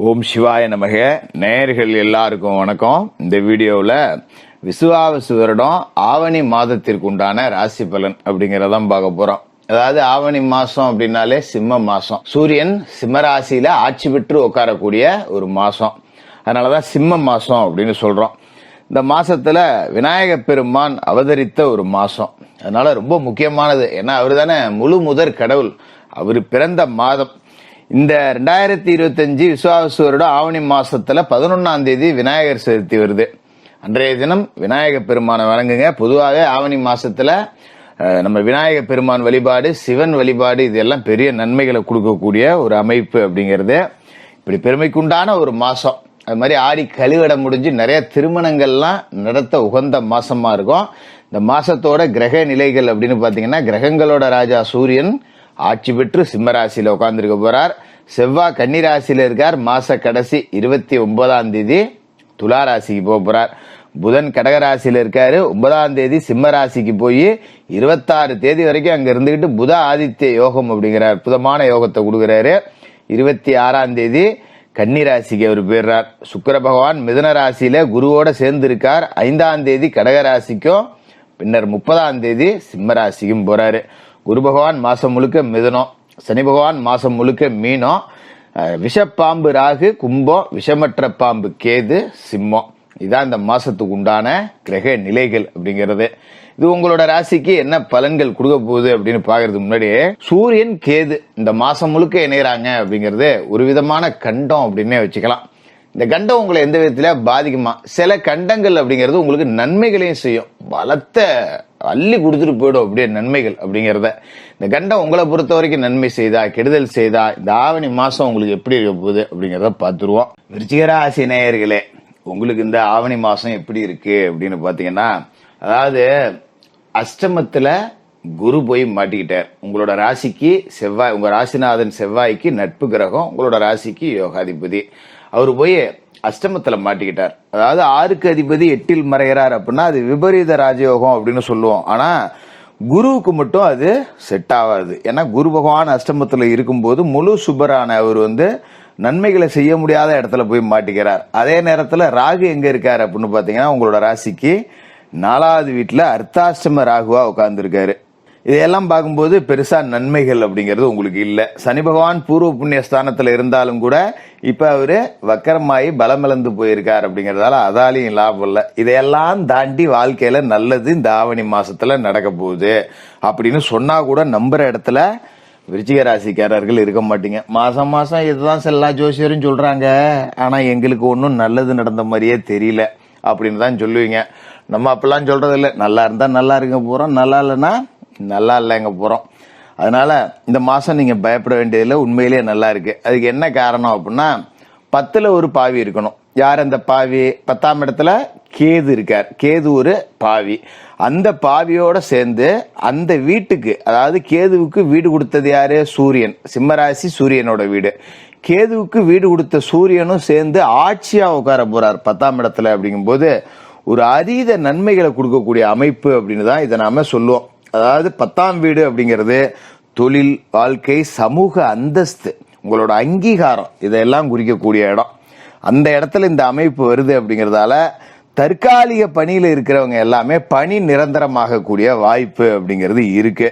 ஓம் சிவாய நமக. நேயர்கள் எல்லாருக்கும் வணக்கம். இந்த வீடியோவில் விசுவாவசு வருடம் ஆவணி மாதத்திற்கு உண்டான ராசி பலன் அப்படிங்கிறதான் பார்க்க போறோம். அதாவது ஆவணி மாசம் அப்படின்னாலே சிம்ம மாசம். சூரியன் சிம்ம ராசியில ஆட்சி பெற்று உட்காரக்கூடிய ஒரு மாசம். அதனாலதான் சிம்ம மாசம் அப்படின்னு சொல்றோம். இந்த மாசத்துல விநாயக பெருமான் அவதரித்த ஒரு மாசம். அதனால ரொம்ப முக்கியமானது. ஏன்னா அவர் தானே முழு முதற் கடவுள். அவர் பிறந்த மாதம். இந்த ரெண்டாயிரத்தி இருபத்தஞ்சு விசுவாச வருடம் ஆவணி மாசத்துல பதினொன்னாம் தேதி விநாயகர் சதுர்த்தி வருது. அன்றைய தினம் விநாயக பெருமானை வணங்குங்க. பொதுவாகவே ஆவணி மாசத்துல நம்ம விநாயக பெருமான் வழிபாடு சிவன் வழிபாடு இதெல்லாம் பெரிய நன்மைகளை கொடுக்கக்கூடிய ஒரு அமைப்பு அப்படிங்கிறது. இப்படி பெருமைக்குண்டான ஒரு மாசம். அது மாதிரி ஆடி கழுவிட முடிஞ்சு நிறைய திருமணங்கள்லாம் நடத்த உகந்த மாசமா இருக்கும். இந்த மாசத்தோட கிரக நிலைகள் அப்படின்னு பாத்தீங்கன்னா கிரகங்களோட ராஜா சூரியன் ஆட்சி பெற்று சிம்மராசியில் உட்காந்துருக்க உட்கார்ந்துருக்க போறார். செவ்வாய் கன்னிராசியில் இருக்கார். மாச கடைசி இருபத்தி ஒன்பதாம் தேதி துலா ராசிக்கு போக போறார். புதன் கடகராசியில் இருக்கார். இருக்காரு ஒன்பதாம் தேதி சிம்ம ராசிக்கு போய் இருபத்தாறு தேதி வரைக்கும் அங்க இருந்துகிட்டு புத ஆதித்ய யோகம் அப்படிங்கிறார். புதமான யோகத்தை கொடுக்குறாரு. இருபத்தி ஆறாம் தேதி கன்னிராசிக்கு அவர் போயிடுறார். சுக்கர பகவான் மிதன ராசியில குருவோட சேர்ந்து இருக்கார் ஐந்தாம் தேதி கடகராசிக்கும் பின்னர் முப்பதாம் தேதி சிம்ம ராசிக்கும் போறாரு. குரு பகவான் மாசம் முழுக்க மிதனம் சனி பகவான் மாசம் முழுக்க மீனம் விஷப்பாம்பு ராகு கும்பம் விஷமற்ற பாம்பு கேது சிம்மம். இதான் இந்த மாசத்துக்கு உண்டான கிரக நிலைகள் அப்படிங்கிறது. இது உங்களோட ராசிக்கு என்ன பலன்கள் கொடுக்க போகுது அப்படின்னு பாக்குறதுக்கு முன்னாடி சூரியன் கேது இந்த மாசம் முழுக்க இணையறாங்க அப்படிங்கிறது ஒரு விதமான கண்டம் அப்படின்னே வச்சுக்கலாம். இந்த கண்டம் உங்களை எந்த விதத்துல பாதிக்குமா? சில கண்டங்கள் அப்படிங்கிறது உங்களுக்கு நன்மைகளையும் செய்யும். பலத்த அள்ளி கொடுத்துட்டு போயிடும் அப்படியே நன்மைகள் அப்படிங்கிறத. இந்த கண்டம் உங்களை பொறுத்த வரைக்கும் நன்மை செய்தா கெடுதல் செய்தா இந்த ஆவணி மாசம் உங்களுக்கு எப்படி இருக்க போகுது அப்படிங்கிறத பார்த்துருவோம். விருச்சிகராசி நேயர்களே உங்களுக்கு இந்த ஆவணி மாசம் எப்படி இருக்கு அப்படின்னு பாத்தீங்கன்னா அதாவது அஷ்டமத்துல குரு போய் மாட்டிக்கிட்டார். உங்களோட ராசிக்கு செவ்வாய் உங்க ராசிநாதன் செவ்வாய்க்கு நட்பு கிரகம் உங்களோட ராசிக்கு யோகாதிபதி. அவர் போய் அஷ்டமத்துல மாட்டிக்கிட்டார். அதாவது ஆறுக்கு அதிபதி எட்டில் மறைகிறார் அப்படின்னா அது விபரீத ராஜயோகம் அப்படின்னு சொல்லுவோம். ஆனா குருவுக்கு மட்டும் அது செட் ஆகாது. ஏன்னா குரு பகவான் அஷ்டமத்துல இருக்கும்போது முழு சுபரான அவர் வந்து நன்மைகளை செய்ய முடியாத இடத்துல போய் மாட்டிக்கிறார். அதே நேரத்துல ராகு எங்க இருக்காரு அப்படின்னு பாத்தீங்கன்னா உங்களோட ராசிக்கு நாலாவது வீட்டுல அர்த்தாஷ்டம ராகுவா உட்கார்ந்துருக்காரு. இதையெல்லாம் பார்க்கும்போது பெருசா நன்மைகள் அப்படிங்கிறது உங்களுக்கு இல்லை. சனி பகவான் பூர்வ புண்ணிய ஸ்தானத்தில் இருந்தாலும் கூட இப்போ அவர் வக்கரமாயி பலமிழந்து போயிருக்கார் அப்படிங்கிறதால அதாலையும் லாபம் இல்லை. இதையெல்லாம் தாண்டி வாழ்க்கையில் நல்லது இந்த ஆவணி மாசத்துல நடக்க போகுது அப்படின்னு சொன்னா கூட நம்புற இடத்துல விருச்சிக ராசிக்காரர்கள் இருக்க மாட்டீங்க. மாசம் மாசம் இதுதான் செல்லா ஜோசியரும் சொல்றாங்க. ஆனா எங்களுக்கு ஒன்றும் நல்லது நடந்த மாதிரியே தெரியல அப்படின்னு தான் சொல்லுவீங்க. நம்ம அப்பெல்லாம் சொல்றது இல்லை நல்லா இருந்தா நல்லா இருக்க போறோம் நல்லா இல்லைன்னா நல்லா இல்லைங்க போகிறோம் அதனால இந்த மாதம் நீங்கள் பயப்பட வேண்டியதில் உண்மையிலேயே நல்லா இருக்கு. அதுக்கு என்ன காரணம் அப்படின்னா பத்தில் ஒரு பாவி இருக்கணும். யார் அந்த பாவி? பத்தாம் இடத்துல கேது இருக்கார். கேது ஒரு பாவி. அந்த பாவியோட சேர்ந்து அந்த வீட்டுக்கு அதாவது கேதுவுக்கு வீடு கொடுத்தது யாரு? சூரியன். சிம்மராசி சூரியனோட வீடு. கேதுவுக்கு வீடு கொடுத்த சூரியனும் சேர்ந்து ஆட்சியா உட்கார போறார் பத்தாம் இடத்துல அப்படிங்கும்போது ஒரு அதீத நன்மைகளை கொடுக்கக்கூடிய அமைப்பு அப்படின்னு தான் இதை நாம சொல்லுவோம். அதாவது பத்தாம் வீடு அப்படிங்கிறது தொழில் வாழ்க்கை சமூக அந்தஸ்து உங்களோட அங்கீகாரம் இதெல்லாம் குறிக்கக்கூடிய இடம். அந்த இடத்துல இந்த அமைப்பு வருது அப்படிங்கிறதால தற்காலிக பணியில் இருக்கிறவங்க எல்லாமே பணி நிரந்தரமாகக்கூடிய வாய்ப்பு அப்படிங்கிறது இருக்கு.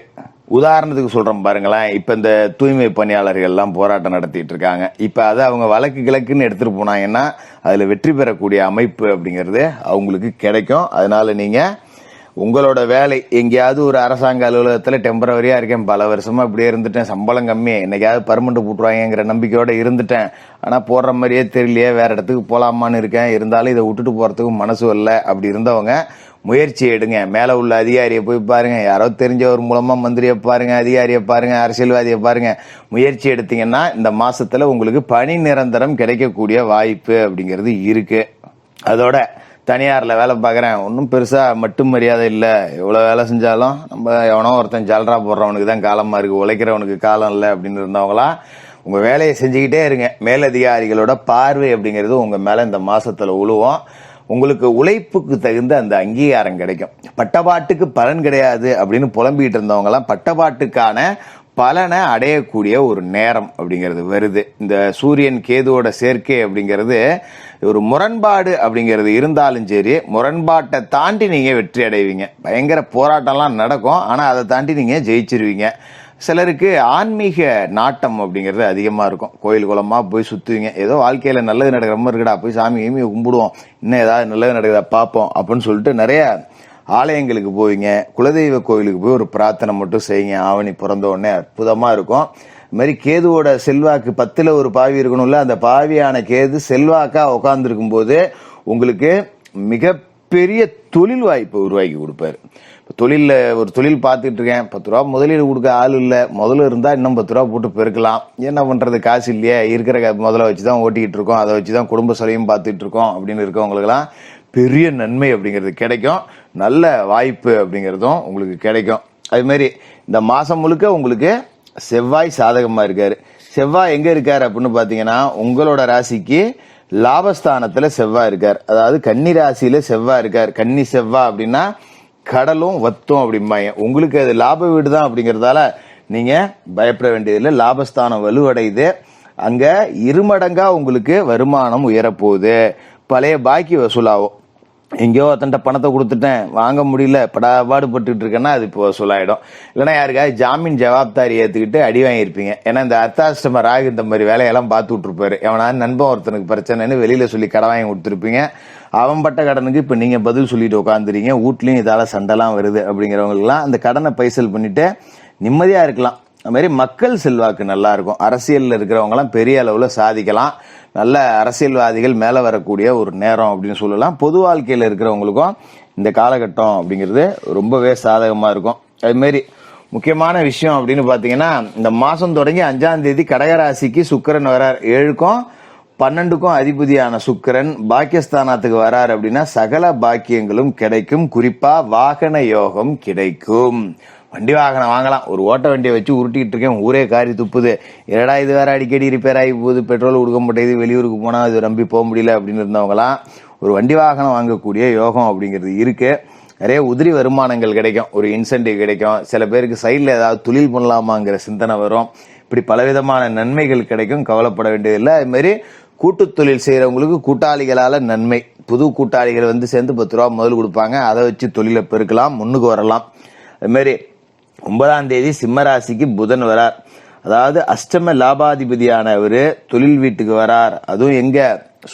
உதாரணத்துக்கு சொல்கிறோம் பாருங்களேன். இப்போ இந்த தூய்மை பணியாளர்கள்லாம் போராட்டம் நடத்திட்டு இருக்காங்க. இப்போ அதை அவங்க வழக்கு கிழக்குன்னு எடுத்துகிட்டு போனாங்கன்னா அதில் வெற்றி பெறக்கூடிய அமைப்பு அப்படிங்கிறது அவங்களுக்கு கிடைக்கும். அதனால நீங்கள் உங்களோட வேலை எங்கேயாவது ஒரு அரசாங்க அலுவலகத்தில் டெம்பரவரியாக இருக்கேன். பல வருஷமாக இப்படியே இருந்துட்டேன். சம்பளம் கம்மி. என்னைக்காவது பர்மனண்ட் போட்டுருவாங்கிற நம்பிக்கையோடு இருந்துட்டேன். ஆனால் போடுற மாதிரியே தெரியலையே. வேறு இடத்துக்கு போகலாமான்னு இருக்கேன். இருந்தாலும் இதை விட்டுட்டு போகிறதுக்கும் மனசு இல்லை அப்படி இருந்தவங்க முயற்சி எடுங்க. மேலே உள்ள அதிகாரியை போய் பாருங்கள் யாரோ தெரிஞ்சவர் மூலமாக மந்திரியை பாருங்கள் அதிகாரியை பாருங்கள் அரசியல்வாதியை பாருங்கள் முயற்சி எடுத்தீங்கன்னா இந்த மாதத்தில் உங்களுக்கு பணி நிரந்தரம் கிடைக்கக்கூடிய வாய்ப்பு அப்படிங்கிறது இருக்குது அதோட தனியாரில் வேலை பார்க்குறேன் ஒன்றும் பெருசாக மட்டும் மரியாதை இல்லை. எவ்வளோ வேலை செஞ்சாலும் நம்ம எவனோ ஒருத்தன் ஜல்ரா போடுறவனுக்கு தான் காலமாக இருக்குது உழைக்கிறவனுக்கு காலம் இல்லை அப்படின்னு இருந்தவங்களாம் உங்கள் வேலையை செஞ்சுக்கிட்டே இருங்க. மேலதிகாரிகளோட பார்வை அப்படிங்கிறது உங்கள் மேலே இந்த மாதத்தில் உழுவோம். உங்களுக்கு உழைப்புக்கு தகுந்த அந்த அங்கீகாரம் கிடைக்கும். பட்டபாட்டுக்கு பலன் கிடையாது அப்படின்னு புலம்பிட்டு இருந்தவங்கலாம் பட்டபாட்டுக்கான பலனை அடையக்கூடிய ஒரு நேரம் அப்படிங்கிறது வருது. இந்த சூரியன் கேதுவோட சேர்க்கை அப்படிங்கிறது ஒரு முரண்பாடு அப்படிங்கிறது இருந்தாலும் சரி முரண்பாட்டை தாண்டி நீங்கள் வெற்றி அடைவீங்க. பயங்கர போராட்டம்லாம் நடக்கும் ஆனால் அதை தாண்டி நீங்கள் ஜெயிச்சிருவீங்க. சிலருக்கு ஆன்மீக நாட்டம் அப்படிங்கிறது அதிகமாக இருக்கும். கோயில் குளமாக போய் சுற்றுவீங்க ஏதோ வாழ்க்கையில் நல்லது நடக்கிற மாதிரி இருக்குடா போய் சாமி கும்பிடுவோம். இன்னும் ஏதாவது நல்லது நடக்குதா பார்ப்போம் அப்படின்னு சொல்லிட்டு நிறைய ஆலயங்களுக்கு போவீங்க குலதெய்வ கோயிலுக்கு போய் ஒரு பிரார்த்தனை மட்டும் செய்யுங்க ஆவணி பிறந்த உடனே அற்புதமாக இருக்கும். இது மாதிரி கேதுவோட செல்வாக்கு பத்தில் ஒரு பாவி இருக்கணும்ல அந்த பாவியான கேது செல்வாக்காக உட்காந்துருக்கும் போது உங்களுக்கு மிகப்பெரிய தொழில் வாய்ப்பை உருவாக்கி கொடுப்பாரு. இப்போ தொழிலில் ஒரு தொழில் பார்த்துட்டு இருக்கேன் பத்து ரூபா முதலீடு கொடுக்க ஆள் இல்லை முதல்ல இருந்தால் இன்னும் பத்து ரூபா போட்டு பெருக்கலாம். என்ன பண்ணுறது காசு இல்லையே இருக்கிற முதல்ல வச்சு தான் ஓட்டிக்கிட்டு இருக்கோம் அதை வச்சு தான் குடும்ப செலவையும் பார்த்துட்டு இருக்கோம் அப்படின்னு இருக்கவங்களுக்கெல்லாம் பெரிய நன்மை அப்படிங்கிறது கிடைக்கும். நல்ல வாய்ப்பு அப்படிங்கிறதும் உங்களுக்கு கிடைக்கும். அது மாதிரி இந்த மாதம் முழுக்க உங்களுக்கு செவ்வாய் சாதகமாக இருக்கார். செவ்வாய் எங்கே இருக்கார் அப்படின்னு பார்த்தீங்கன்னா உங்களோட ராசிக்கு லாபஸ்தானத்தில் செவ்வாய் இருக்கார். அதாவது கன்னி ராசியில் செவ்வாய் இருக்கார். கன்னி செவ்வாய் அப்படின்னா கடலும் வத்தும் அப்படிம்பாங்க. உங்களுக்கு அது லாப வீடு தான் அப்படிங்கிறதால நீங்கள் பயப்பட வேண்டியதில்லை. லாபஸ்தானம் வலுவடையுது. அங்கே இருமடங்கா உங்களுக்கு வருமானம் உயரப்போகுது. பழைய பாக்கி வசூலாகும். எங்கேயோ ஒருத்தன்ட்ட பணத்தை கொடுத்துட்டேன் வாங்க முடியல படாபாடு பட்டுட்டு இருக்கேன்னா அது இப்போ சொல்லாயிடும். இல்லைன்னா யாருக்காவது ஜாமீன் ஜவாப்தாரி ஏற்றுக்கிட்டு அடி வாங்கியிருப்பீங்க. ஏன்னா இந்த அர்த்தாஷ்டம ராகு இந்த மாதிரி வேலையெல்லாம் பார்த்து விட்டுருப்பாரு எவனா நண்பன் ஒருத்தனுக்கு பிரச்சனைன்னு வெளியில் சொல்லி கடன் வாங்கி கொடுத்துருப்பீங்க. அவன் பட்ட கடனுக்கு இப்போ நீங்கள் பதில் சொல்லிட்டு உட்காந்துறீங்க வீட்லேயும் இதால் சண்டைலாம் வருது அப்படிங்கிறவங்களுக்குலாம் அந்த கடனை பைசல் பண்ணிவிட்டு நிம்மதியாக இருக்கலாம். அது மாதிரி மக்கள் செல்வாக்கு நல்லா இருக்கும். அரசியலில் இருக்கிறவங்கலாம் பெரிய அளவில் சாதிக்கலாம். நல்ல அரசியல்வாதிகள் மேலே வரக்கூடிய ஒரு நேரம் அப்படின்னு சொல்லலாம். பொது வாழ்க்கையில் இருக்கிறவங்களுக்கும் இந்த காலகட்டம் அப்படிங்கிறது ரொம்பவே சாதகமாக இருக்கும். அதுமாரி முக்கியமான விஷயம் அப்படின்னு பார்த்தீங்கன்னா இந்த மாதம் தொடங்கி அஞ்சாம் தேதி கடகராசிக்கு சுக்கிரன் வரார். ஏழுக்கும் பன்னெண்டுக்கும் அதிபதியான சுக்கிரன் பாக்கியஸ்தானத்துக்கு வரார் அப்படின்னா சகல பாக்கியங்களும் கிடைக்கும். குறிப்பாக வாகன யோகம் கிடைக்கும். வண்டி வாகனம் வாங்கலாம். ஒரு ஓட்ட வண்டியை வச்சு உருட்டிக்கிட்டு இருக்கேன். ஊரே காரி துப்புது. என்னடா இது வேற அடிக்கடி ரிப்பேர் ஆகி போகுது. பெட்ரோல் கொடுக்க மாட்டேங்குது. வெளியூருக்கு போனால் அது நம்பி போக முடியல அப்படின்னு இருந்தவங்களாம் ஒரு வண்டி வாகனம் வாங்கக்கூடிய யோகம் அப்படிங்கிறது இருக்குது நிறைய உதிரி வருமானங்கள் கிடைக்கும். ஒரு இன்சென்டிவ் கிடைக்கும். சில பேருக்கு சைடில் ஏதாவது தொழில் பண்ணலாமாங்கிற சிந்தனை வரும். இப்படி பலவிதமான நன்மைகள் கிடைக்கும். கவலைப்பட வேண்டியதில்லை அதுமாரி கூட்டு தொழில் செய்கிறவங்களுக்கு கூட்டாளிகளால் நன்மை. புது கூட்டாளிகள் வந்து சேர்ந்து பத்து ரூபா முதல் கொடுப்பாங்க. அதை வச்சு தொழிலை பெருக்கலாம். முன்னுக்கு வரலாம். அதுமாரி ஒன்பதாம் தேதி சிம்மராசிக்கு புதன் வரார். அதாவது அஷ்டம லாபாதிபதியானவர் தொழில் வீட்டுக்கு வரார். அதுவும் எங்க?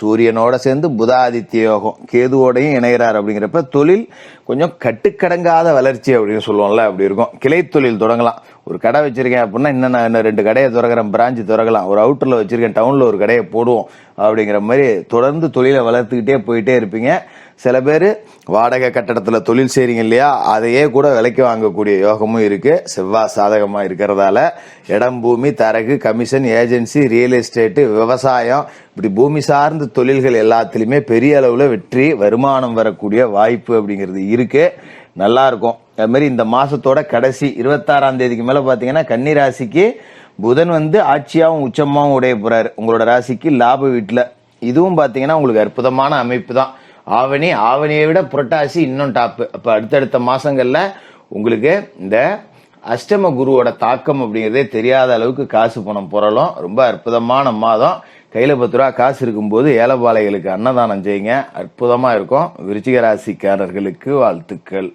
சூரியனோட சேர்ந்து புதாதித்ய யோகம் கேதுவோடையும் இணைகிறார் அப்படிங்கிறப்ப தொழில் கொஞ்சம் கட்டுக்கடங்காத வளர்ச்சி அப்படின்னு சொல்லுவோம்ல அப்படி இருக்கும். கிளை தொழில் தொடங்கலாம். ஒரு கடை வச்சிருக்கேன் அப்படின்னா இன்னும் நான் இன்னும் ரெண்டு கடையை திறக்கிறேன் பிராஞ்சு திறக்கலாம். ஒரு அவுட்டரில் வச்சிருக்கேன் டவுனில் ஒரு கடையை போடுவோம் அப்படிங்கிற மாதிரி தொடர்ந்து தொழிலை வளர்த்துக்கிட்டே போயிட்டே இருப்பீங்க. சில பேர் வாடகை கட்டடத்தில் தொழில் செய்கிறீங்க இல்லையா அதையே கூட விலைக்கு வாங்கக்கூடிய யோகமும் இருக்குது செவ்வாய் சாதகமாக இருக்கிறதால இடம் பூமி தரகு கமிஷன் ஏஜென்சி ரியல் எஸ்டேட்டு விவசாயம் இப்படி பூமி சார்ந்த தொழில்கள் எல்லாத்துலேயுமே பெரிய அளவில் வெற்றி வருமானம் வரக்கூடிய வாய்ப்பு அப்படிங்கிறது இருக்குது நல்லாயிருக்கும் அதுமாரி இந்த மாதத்தோட கடைசி இருபத்தாறாம் தேதிக்கு மேலே பார்த்தீங்கன்னா கன்னிராசிக்கு புதன் வந்து ஆட்சியாகவும் உச்சமாகவும் உடைய போகிறார் உங்களோட ராசிக்கு லாப வீட்டில். இதுவும் பார்த்தீங்கன்னா உங்களுக்கு அற்புதமான அமைப்பு தான். ஆவணி ஆவணியை விட புரட்டாசி இன்னும் டாப்பு அப்போ அடுத்தடுத்த மாதங்களில் உங்களுக்கு இந்த அஷ்டம குருவோட தாக்கம் அப்படிங்கிறதே தெரியாத அளவுக்கு காசு பணம் புரளும். ரொம்ப அற்புதமான மாதம். கையில் பத்து ரூபா காசு இருக்கும்போது ஏலபாளைகளுக்கு அன்னதானம் செய்யுங்க. அற்புதமாக இருக்கும். விருச்சிக ராசிக்காரர்களுக்கு வாழ்த்துக்கள்.